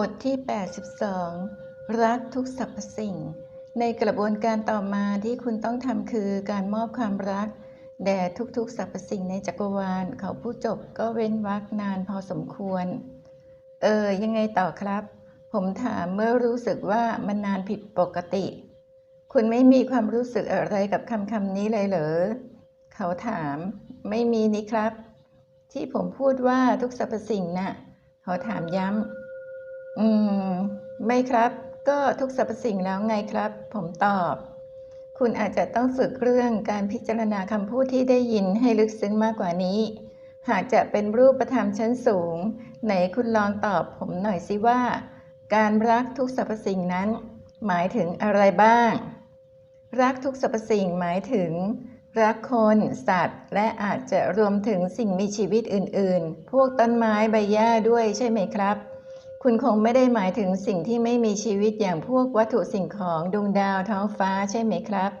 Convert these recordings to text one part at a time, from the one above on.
บทที่ 82 รักทุกสรรพสิ่ง ในกระบวนการต่อมาที่คุณต้องทำคือการมอบความรัก แด่ทุกๆสรรพสิ่งในจักรวาล เขาผู้จบก็เว้นวรรคนานพอสมควร เออ ยังไงต่อครับ ผมถามเมื่อรู้สึกว่ามันนานผิดปกติ คุณไม่มีความรู้สึกอะไรกับคำคำนี้เลยเหรอ เขาถาม ไม่มีนี่ครับ ที่ผมพูดว่าทุกสรรพสิ่งน่ะ เขาถามย้ำ อืม ไม่ครับ ก็ทุกสรรพสิ่งแล้วไงครับ ผมตอบ คุณอาจจะต้องฝึกเรื่องการพิจารณาคำพูดที่ได้ยินให้ลึกซึ้งมากกว่านี้ หากจะเป็นรูปธรรมชั้นสูง ไหนคุณลองตอบผมหน่อยสิว่า การรักทุกสรรพสิ่งนั้น หมายถึงอะไรบ้าง รักทุกสรรพสิ่งหมายถึง รักคนสัตว์ และอาจจะรวมถึงสิ่งมีชีวิตอื่น ๆ พวกต้นไม้ใบหญ้าด้วยใช่ไหมครับ คุณคงไม่ได้หมายถึงสิ่งที่ไม่มีชีวิตอย่างพวกวัตถุสิ่งของดวงดาวท้องฟ้าใช่ไหมครับ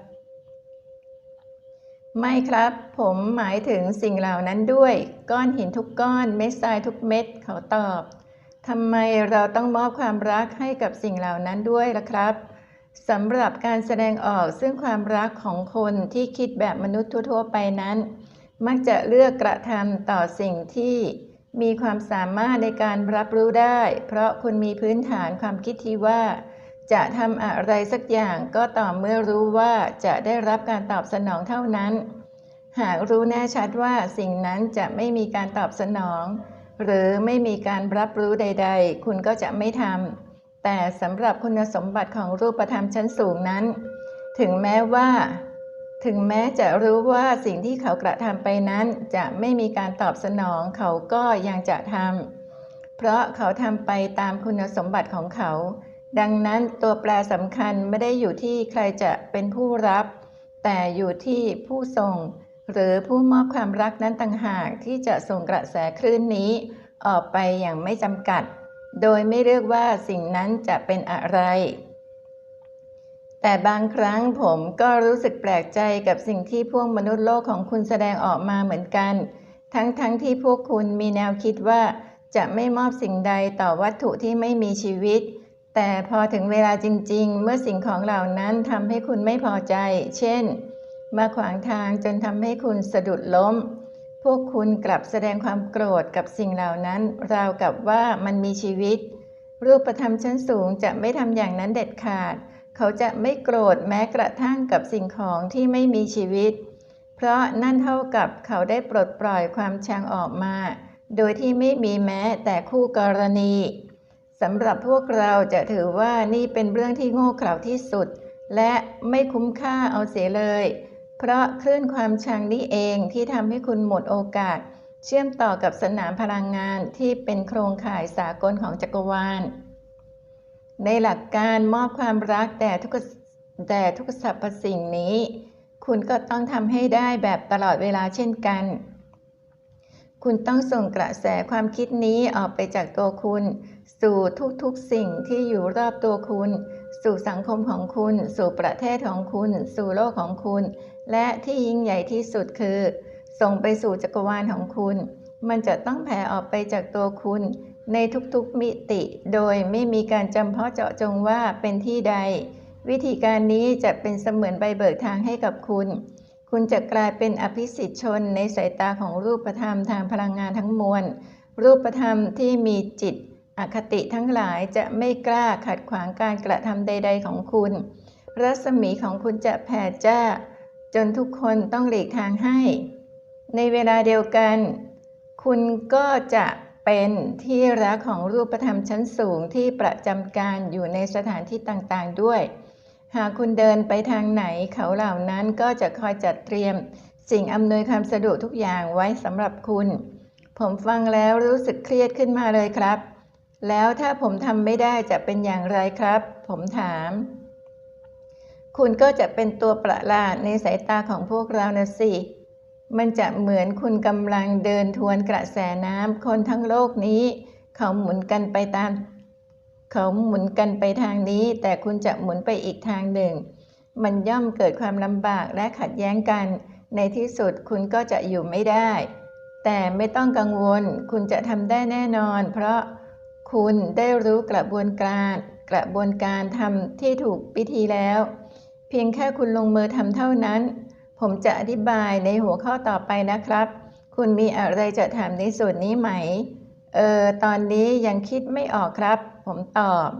ไม่ครับ ผมหมายถึงสิ่งเหล่านั้นด้วย ก้อนหินทุกก้อนเม็ดทรายทุกเม็ดเขาตอบทำไมเราต้องมอบความรักให้กับสิ่งเหล่านั้นด้วยล่ะครับสำหรับการแสดงออกซึ่งความรักของคนที่คิดแบบมนุษย์ทั่วๆไปนั้น มักจะเลือกกระทำต่อสิ่งที่ มีความสามารถในการรับรู้ได้ เพราะคุณมีพื้นฐานความคิดที่ว่า จะทำอะไรสักอย่างก็ต่อเมื่อรู้ว่าจะได้รับการตอบสนองเท่านั้น หากรู้แน่ชัดว่าสิ่งนั้นจะไม่มีการตอบสนอง หรือไม่มีการรับรู้ใด ๆ คุณก็จะไม่ทำแต่สำหรับคุณสมบัติของรูปธรรมชั้นสูงนั้น ถึงแม้ว่า ถึงแม้จะรู้ว่าสิ่งที่เขากระทำไปนั้นจะไม่มีการตอบสนองเขาก็ยังจะทำเพราะเขาทำไปตามคุณสมบัติของเขา ดังนั้นตัวแปรสำคัญไม่ได้อยู่ที่ใครจะเป็นผู้รับ แต่อยู่ที่ผู้ส่ง หรือผู้มอบความรักนั้นต่างหากที่จะส่งกระแสคลื่นนี้ ออกไปอย่างไม่จำกัด โดยไม่เลือกว่าสิ่งนั้นจะเป็นอะไร แต่บางครั้งผมก็รู้สึกแปลกใจกับสิ่งที่พวกมนุษย์โลกของคุณแสดงออกมาเหมือนกัน ทั้งๆทที่พวกคุณมีแนวคิดว่าจะไม่มอบสิ่งใดต่อวัตถุที่ไม่มีชีวิต แต่พอถึงเวลาจริง ๆ เมื่อสิ่งของเหล่านั้นทำให้คุณไม่พอใจ เช่น มาขวางทางจนทำให้คุณสะดุดล้ม พวกคุณกลับแสดงความโกรธกับสิ่งเหล่านั้น ราวกับว่ามันมีชีวิต รูปธรรมชั้นสูงจะไม่ทำอย่างนั้นเด็ดขาดเขาจะไม่โกรธแม้กระทั่งกับสิ่งของที่ไม่มีชีวิต เพราะนั่นเท่ากับเขาได้ปลดปล่อยความชังออกมา โดยที่ไม่มีแม้แต่คู่กรณีสำหรับพวกเราจะถือว่านี่เป็นเรื่องที่โง่เขลาที่สุด และไม่คุ้มค่าเอาเสียเลย เพราะคลื่นความชังนี้เองที่ทำให้คุณหมดโอกาส เชื่อมต่อกับสนามพลังงานที่เป็นโครงข่ายสากลของจักรวาล ในหลักการมอบความรักแต่ทุกแต่ทุกสรรพสิ่งนี้ คุณก็ต้องทำให้ได้แบบตลอดเวลาเช่นกัน คุณต้องส่งกระแสความคิดนี้ออกไปจากตัวคุณ สู่ทุกๆสิ่งที่อยู่รอบตัวคุณ สู่สังคมของคุณ สู่ประเทศของคุณ สู่โลกของคุณ และที่ยิ่งใหญ่ที่สุดคือ ส่งไปสู่จักรวาลของคุณ มันจะต้องแผ่ออกไปจากตัวคุณ ในทุกๆมิติ โดยไม่มีการจำเพาะเจาะจงว่าเป็นที่ใด วิธีการนี้จะเป็นเสมือนใบเบิกทางให้กับคุณ คุณจะกลายเป็นอภิสิทธิชนในสายตาของรูปธรรมทางพลังงานทั้งมวล รูปธรรมที่มีจิต อคติทั้งหลายจะไม่กล้าขัดขวางการกระทำใด ๆ ของคุณ รัศมีของคุณจะแผ่จ้า จนทุกคนต้องหลีกทางให้ ในเวลาเดียวกัน คุณก็จะ เป็นที่รักของรูปธรรมชั้นสูงที่ประจำการอยู่ในสถานที่ต่างๆด้วย หากคุณเดินไปทางไหนเขาเหล่านั้นก็จะคอยจัดเตรียม สิ่งอำนวยความสะดวกทุกอย่างไว้สำหรับคุณ ผมฟังแล้วรู้สึกเครียดขึ้นมาเลยครับ แล้วถ้าผมทำไม่ได้จะเป็นอย่างไรครับ ผมถาม คุณก็จะเป็นตัวประหลาดในสายตาของพวกเรานะสิ มันจะเหมือนคุณกำลังเดินทวนกระแสน้ำคนทั้งโลกนี้ เขาหมุนกันไปตาม เขาหมุนกันไปทางนี้ แต่คุณจะหมุนไปอีกทางหนึ่ง มันย่อมเกิดความลำบากและขัดแย้งกัน ในที่สุดคุณก็จะอยู่ไม่ได้ แต่ไม่ต้องกังวล คุณจะทำได้แน่นอน เพราะคุณได้รู้กระบวนการกระบวนการทำที่ถูกวิธีแล้ว เพียงแค่คุณลงมือทำเท่านั้น ผมจะอธิบายในหัวข้อต่อไปนะครับ คุณมีอะไรจะถามในส่วนนี้ไหม เออ ตอนนี้ยังคิดไม่ออกครับ ผมตอบ